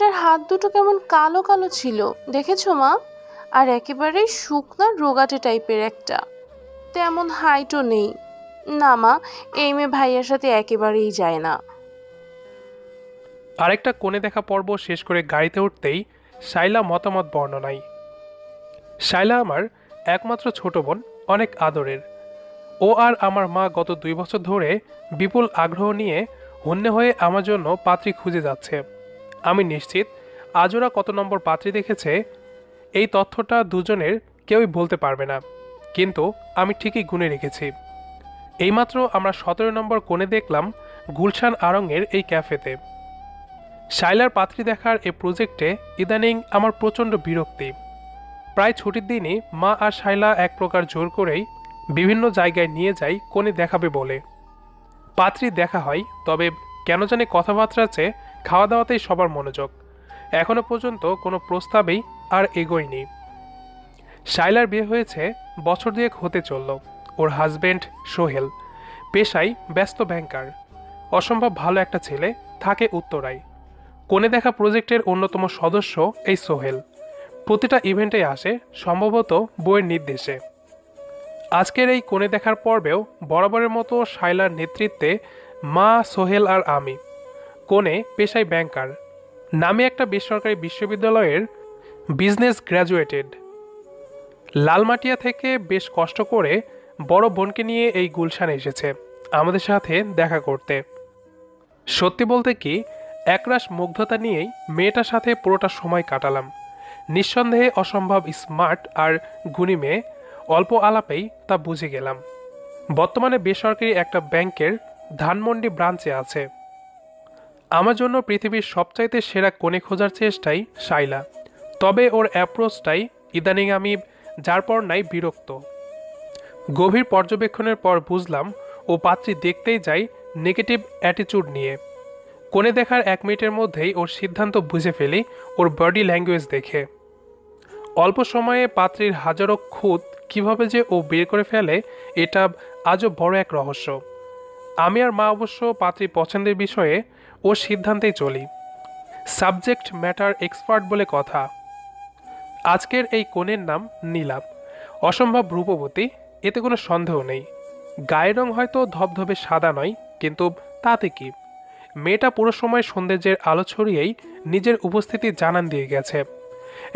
মেয়েটার হাত দুটো কেমন কালো কালো ছিল, দেখেছ মা? আর একেবারেই শুকনা রোগাটে টাইপের একটা। তেমন হাইটও নেই। না মা, এই মেয়ে ভাইয়ার সাথে একেবারেই যায় না। আরেকটা কোণে দেখা পর্ব শেষ করে গাড়িতে উঠতেই শাইলা মতামত বর্ণনায়। শাইলা আমার একমাত্র ছোট বোন, অনেক আদরের। ও আর আমার মা গত দুই বছর ধরে বিপুল আগ্রহ নিয়ে হন্যে হয়ে আমার জন্য পাত্রী খুঁজে যাচ্ছে। আমি নিশ্চিত আজ ওরা কত নম্বর পাত্রী দেখেছে, এই তথ্যটা দুজনের কেউই বলতে পারবে না। কিন্তু আমি ঠিকই গুনে রেখেছি। এইমাত্র আমরা সতেরো নম্বর কোণে দেখলাম গুলশান আরঙের এই ক্যাফেতে। শাইলার পাত্রী দেখার এই প্রজেক্টে ইদানিং আমার প্রচণ্ড বিরক্তি। প্রায় ছুটির দিনই মা আর শাইলা এক প্রকার জোর করেই বিভিন্ন জায়গায় নিয়ে যাই কোণে দেখাবে বলে। পাত্রী দেখা হয়, তবে কেন জানি কথাবার্তাতে খাওয়া দাওয়াতেই সবার মনোযোগ। এখনও পর্যন্ত কোনো প্রস্তাবেই আর এগোয়নি। শাইলার বিয়ে হয়েছে বছর দুয়েক হতে চলল। ওর হাজবেন্ড সোহেল। পেশায় ব্যস্ত ব্যাংকার। অসম্ভব ভালো একটা ছেলে, থাকে উত্তরায়। কোণে দেখা প্রজেক্টের অন্যতম সদস্য এই সোহেল। প্রতিটা ইভেন্টে আসে, সম্ভবত বইয়ের নির্দেশে। আজকের এই কোণে দেখার পর্বেও বরাবরের মতো শাইলার নেতৃত্বে মা সোহেল আর আমি। কোণে পেশায় ব্যাংকার। নামে একটা বেসরকারি বিশ্ববিদ্যালয়ের বিজনেস গ্র্যাজুয়েটেড। লালমাটিয়া থেকে বেশ কষ্ট করে বড় বোনকে নিয়ে এই গুলশানে এসেছে, আমাদের সাথে দেখা করতে। সত্যি বলতে কি, একরাশ মুগ্ধতা নিয়েই মেয়েটার সাথে পুরোটা সময় কাটালাম। নিঃসন্দেহে অসম্ভব স্মার্ট আর গুণী মেয়ে, অল্প আলাপেই তা বুঝে গেলাম। বর্তমানে বেসরকারি একটা ব্যাংকের ধানমন্ডি ব্রাঞ্চে আছে। আমার জন্য পৃথিবীর সবচাইতে সেরা কোণে খোঁজার চেষ্টাই শাইলা। তবে ওর অ্যাপ্রোচটাই ইদানিং আমি যার পর নাই বিরক্ত। গভীর পর্যবেক্ষণের পর বুঝলাম ও পাত্রী দেখতেই যাই নেগেটিভ অ্যাটিচিউড নিয়ে। কোণে দেখার এক মিনিটের মধ্যেই ওর সিদ্ধান্ত বুঝে ফেলি ওর বডি ল্যাঙ্গুয়েজ দেখে। অল্প সময়ে পাত্রীর হাজারো খুঁত কীভাবে যে ও বের করে ফেলে, এটা আজও বড় এক রহস্য। আমি আর মা অবশ্য পাত্রী পছন্দের বিষয়ে ওর সিদ্ধান্তেই চলি। সাবজেক্ট ম্যাটার এক্সপার্ট বলে কথা। আজকের এই কোণের নাম নীলাম অসম্ভব রূপবতী, এতে কোনো সন্দেহ নেই। গায়ের রং হয়তো ধবধবে সাদা নয়, কিন্তু তাতে কি? মেয়েটা পুরো সময় সৌন্দর্যের আলো ছড়িয়েই নিজের উপস্থিতি জানান দিয়ে গেছে।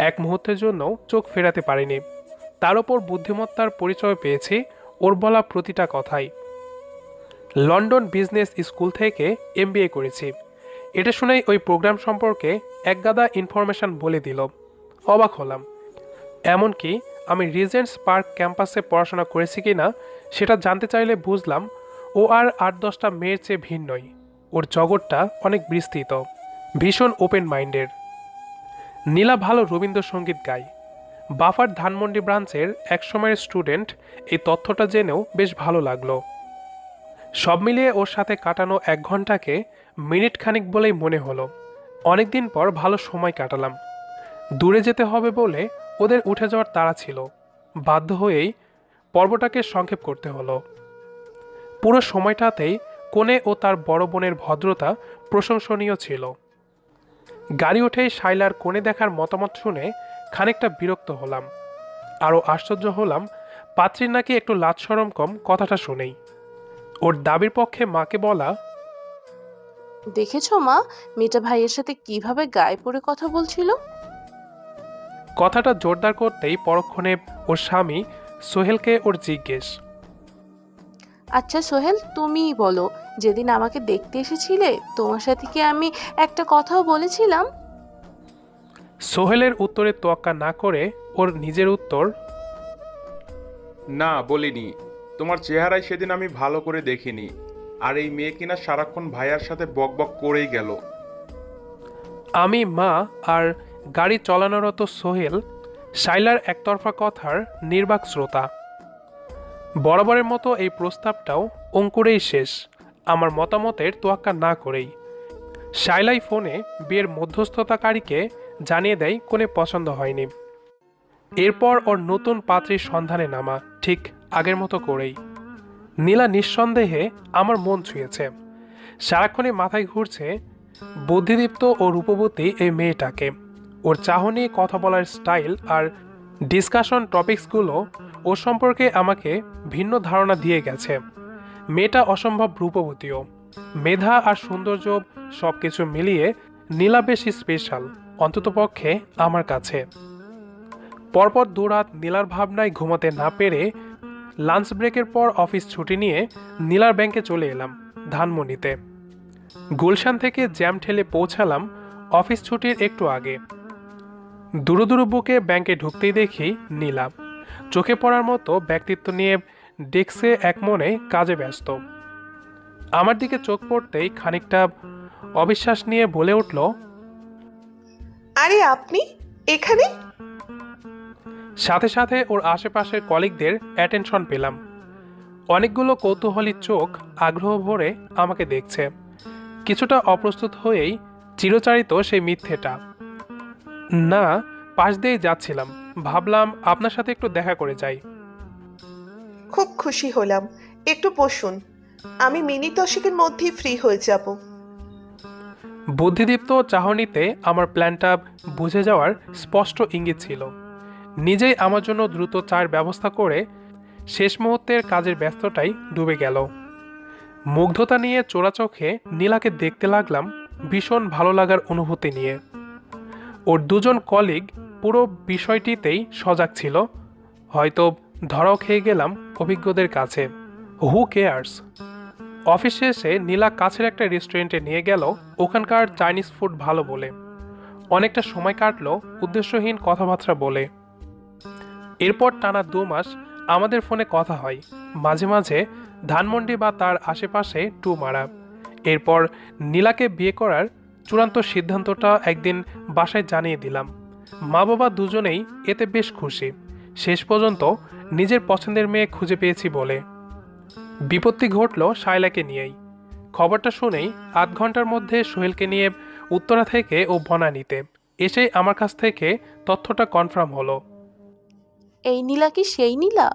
এক মুহূর্তের জন্য চোখ ফেরাতে পারিনি। তার ওপর বুদ্ধিমত্তার পরিচয় পেয়েছি ওর বলা প্রতিটা কথাই। লন্ডন বিজনেস স্কুল থেকে এমবিএ করেছি। এটা শুনেই ওই প্রোগ্রাম সম্পর্কে একগাদা ইনফরমেশন বলে দিল। অবাক হলাম। এমনকি আমি রিজেন্টস পার্ক ক্যাম্পাসে পড়াশোনা করেছি কি না সেটা জানতে চাইলে বুঝলাম, ও আর আট দশটা মেয়ের চেয়ে ভিন্নই ওর জগৎটা অনেক বিস্তৃত। ভীষণ ওপেন মাইন্ডের নীলা ভালো রবীন্দ্রসঙ্গীত গায়। বাফার ধানমন্ডি ব্রাঞ্চের একসময়ের স্টুডেন্ট এই তথ্যটা জেনেও বেশ ভালো লাগল। সব মিলিয়ে ওর সাথে কাটানো এক ঘন্টাকে মিনিট খানিক বলেই মনে হলো। অনেকদিন পর ভালো সময় কাটালাম। দূরে যেতে হবে বলে ওদের উঠে যাওয়ার তাড়া ছিল। বাধ্য হয়েই পর্বটাকে সংক্ষেপ করতে হলো। পুরো সময়টাতেই কোণে ও তার বড় বোনের ভদ্রতা প্রশংসনীয় ছিল। গাড়ি উঠেই শাইলার কোণে দেখার মতামত শুনে খানিকটা বিরক্ত হলাম। আরও আশ্চর্য হলাম, পাত্রীর নাকি একটু লাজ সরম কম কথাটা শুনেই। ওর দাবির পক্ষে মাকে বলা। দেখেছ মা মেয়েটা ভাইয়ের সাথে কীভাবে গায়ে পড়ে কথা বলছিল? কথাটা জোরদার করতেই পরক্ষণে ওর স্বামী সোহেলকে ওর জিজ্ঞেস। আচ্ছা সোহেল তুমিই বলো যেদিন আমাকে দেখতে এসেছিলে তোমার সাথে কি আমি একটা কথাও বলেছিলাম? সোহেলের উত্তরে তোয়াক্কা না করে ওর নিজের উত্তর না বলিনি। তোমার চেহারায় সেদিন আমি ভালো করে দেখিনি। আর এই মেয়ে কিনা সারাক্ষণ ভাইয়ার সাথে বকবক করেই গেল। আমি, মা আর গাড়ি চালানোরত সোহেল, শাইলার একতরফা কথার নির্বাক শ্রোতা। বরাবরের মতো এই প্রস্তাবটাও অঙ্কুরেই শেষ। আমার মতামতের তোয়াক্কা না করেই। শাইলাই ফোনে বিয়ের মধ্যস্থতাকারীকে জানিয়ে দেয় কোনে পছন্দ হয়নি। এরপর ওর নতুন পাত্রীর সন্ধানে নামা, ঠিক আগের মতো করেই। নীলা নিঃসন্দেহে আমার মন ছুঁয়েছে। সারাক্ষণই মাথায় ঘুরছে বুদ্ধিদীপ্ত ও রূপবতী এই মেয়েটাকে। ওর চাহনি, কথা বলার স্টাইল আর ডিসকাশন টপিকসগুলো ওর সম্পর্কে আমাকে ভিন্ন ধারণা দিয়ে গেছে। মেয়েটা অসম্ভব রূপবতীও। মেধা আর সৌন্দর্য সব কিছু মিলিয়ে নীলা বেশি স্পেশাল অন্ততপক্ষে আমার কাছে। পরপর দুরাত নীলার ভাবনায় ঘুমাতে না পেরে লাঞ্চ ব্রেকের পর অফিস ছুটি নিয়ে নীলার ব্যাংকে চলে এলাম ধানমন্ডিতে গুলশান থেকে জ্যাম ঠেলে পৌঁছালাম অফিস ছুটির একটু আগে। দুরু দুরু বুকে ব্যাংকে ঢুকতেই দেখি নীলা। চোখে পড়ার মতো ব্যক্তিত্ব নিয়ে ডেস্কে এক মনে কাজে ব্যস্ত। আমার দিকে চোখ পড়তেই খানিকটা অবিশ্বাস নিয়ে বলে উঠল, আরে আপনি, এখানে? সাথে সাথে ওর আশেপাশের কলিগদের অ্যাটেনশন পেলাম। অনেকগুলো কৌতূহলী চোখ আগ্রহ ভরে আমাকে দেখছে। কিছুটা অপ্রস্তুত হয়েই চিরচারিত সেই মিথ্যেটা। না পাশ দিয়েই যাচ্ছিলাম। ভাবলাম আপনার সাথে একটু দেখা করে যাই। খুব খুশি হলাম। একটু বসুন। আমি মিনিট দশেকের মধ্যেই ফ্রি হয়ে যাব। বুদ্ধিদীপ্ত চাহনিতে আমার প্ল্যানটা বুঝে যাওয়ার স্পষ্ট ইঙ্গিত ছিল। নিজেই আমার জন্য দ্রুত চায়ের ব্যবস্থা করে শেষ মুহূর্তের কাজের ব্যস্ততাই ডুবে গেল। মুগ্ধতা নিয়ে চোরা চোখে নীলাকে দেখতে লাগলাম ভীষণ ভালো লাগার অনুভূতি নিয়ে। ওর দুজন কলিগ পুরো বিষয়টিতেই সজাগ ছিল। হয়তো ধরাও খেয়ে গেলাম অভিজ্ঞদের কাছে। হু কেয়ার্স অফিস শেষে নীলা কাছের একটা রেস্টুরেন্টে নিয়ে গেল, ওখানকার চাইনিজ ফুড ভালো বলে। অনেকটা সময় কাটলো, উদ্দেশ্যহীন কথাবার্তা বলে। এরপর টানা দু মাস আমাদের ফোনে কথা হয়। মাঝে মাঝে ধানমন্ডি বা তার আশেপাশে টু মারা। এরপর নীলাকে বিয়ে করার চূড়ান্ত সিদ্ধান্তটা একদিন বাসায় জানিয়ে দিলাম। মা বাবা দুজনেই এতে বেশ খুশি। শেষ পর্যন্ত নিজের পছন্দের মেয়ে খুঁজে পেয়েছি বলে। বিপত্তি ঘটল শায়লাকে নিয়েই। খবরটা শুনেই আধ ঘণ্টার মধ্যে সোহেলকে নিয়ে উত্তরা থেকে ও বনানীতে। এসেই আমার কাছ থেকে তথ্যটা কনফার্ম হলো। এই নীলা কি সেই নীলা?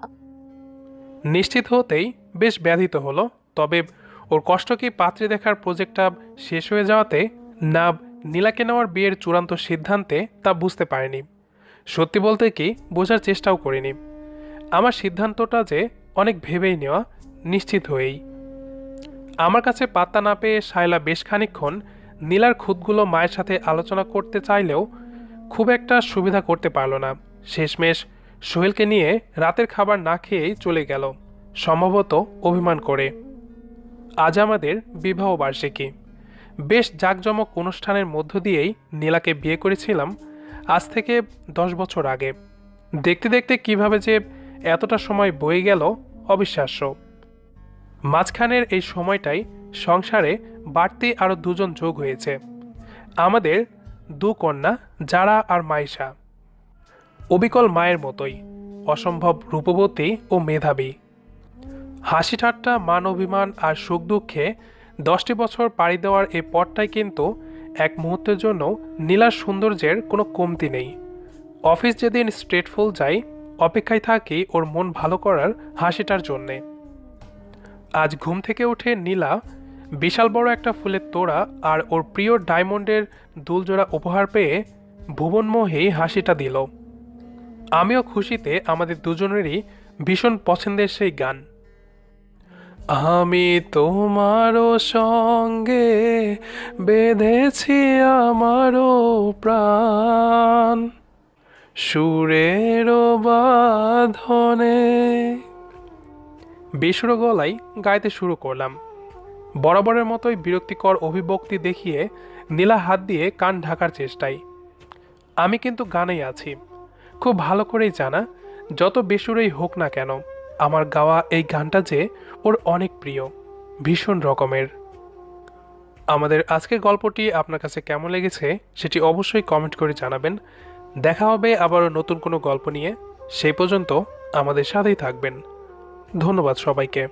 নিশ্চিত হতেই বেশ ব্যাধিত হলো, তবে ওর কষ্ট কি পাত্রী দেখার প্রজেক্টটা শেষ হয়ে যাওয়াতে না নীলাকে নেওয়ার বিয়ের চূড়ান্ত সিদ্ধান্তে তা বুঝতে পারেনি। সত্যি বলতে কি, বোঝার চেষ্টাও করিনি। আমার সিদ্ধান্তটা যে অনেক ভেবেই নেওয়া নিশ্চিত হয়েই। আমার কাছে পাত্তা না পেয়ে শায়লা বেশ খানিকক্ষণ নীলার খুদগুলো মায়ের সাথে আলোচনা করতে চাইলেও খুব একটা সুবিধা করতে পারল না। শেষমেশ সোহেলকে নিয়ে রাতের খাবার না খেয়েই চলে গেল, সম্ভবত অভিমান করে। আজ আমাদের বিবাহ বার্ষিকী। বেশ জাঁকজমক অনুষ্ঠানের মধ্য দিয়েই নীলাকে বিয়ে করেছিলাম আজ থেকে দশ বছর আগে। দেখতে দেখতে কীভাবে যে এতটা সময় বয়ে গেল অবিশ্বাস্য। মাঝখানের এই সময়টাই সংসারে বাড়তি আরও দুজন যোগ হয়েছে। আমাদের দু কন্যা, যারা আর মাইশা। অবিকল মায়ের মতোই, অসম্ভব রূপবতী ও মেধাবী। হাসি ঠাট্টা মান অভিমান আর সুখ দুঃখে দশটি বছর পাড়ি দেওয়ার এই পথটাই কিন্তু এক মুহূর্তের জন্য নীলার সৌন্দর্যের কোনো কমতি নেই। অফিস যেদিন স্ট্রেটফুল যাই অপেক্ষায় থাকি ওর মন ভালো করার হাসিটার জন্যে। আজ ঘুম থেকে উঠে নীলা বিশাল বড় একটা ফুলের তোড়া আর ওর প্রিয় ডায়মন্ডের দুলজোড়া উপহার পেয়ে ভুবনমোহী হাসিটা দিল। আমিও খুশিতে আমাদের দুজনেরই ভীষণ পছন্দের সেই গান। আমি তোমারও সঙ্গে বেঁধেছি আমারও প্রাণ। সুরেরও বাঁধনে। বেসুরো গলায় গাইতে শুরু করলাম। বরাবরের মতোই বিরক্তিকর অভিব্যক্তি দেখিয়ে নীলা হাত দিয়ে কান ঢাকার চেষ্টায়। আমি কিন্তু গানেই আছি। খুব ভালো করেই জানা, যত বেসুরেই হোক না কেন, আমার গাওয়া এই গানটা যে ওর অনেক প্রিয়, ভীষণ রকমের। আমাদের আজকের গল্পটি আপনার কাছে কেমন লেগেছে সেটি অবশ্যই কমেন্ট করে জানাবেন। দেখা হবে আবারও নতুন কোনো গল্প নিয়ে। সেই পর্যন্ত আমাদের সাথেই থাকবেন। ধন্যবাদ সবাইকে।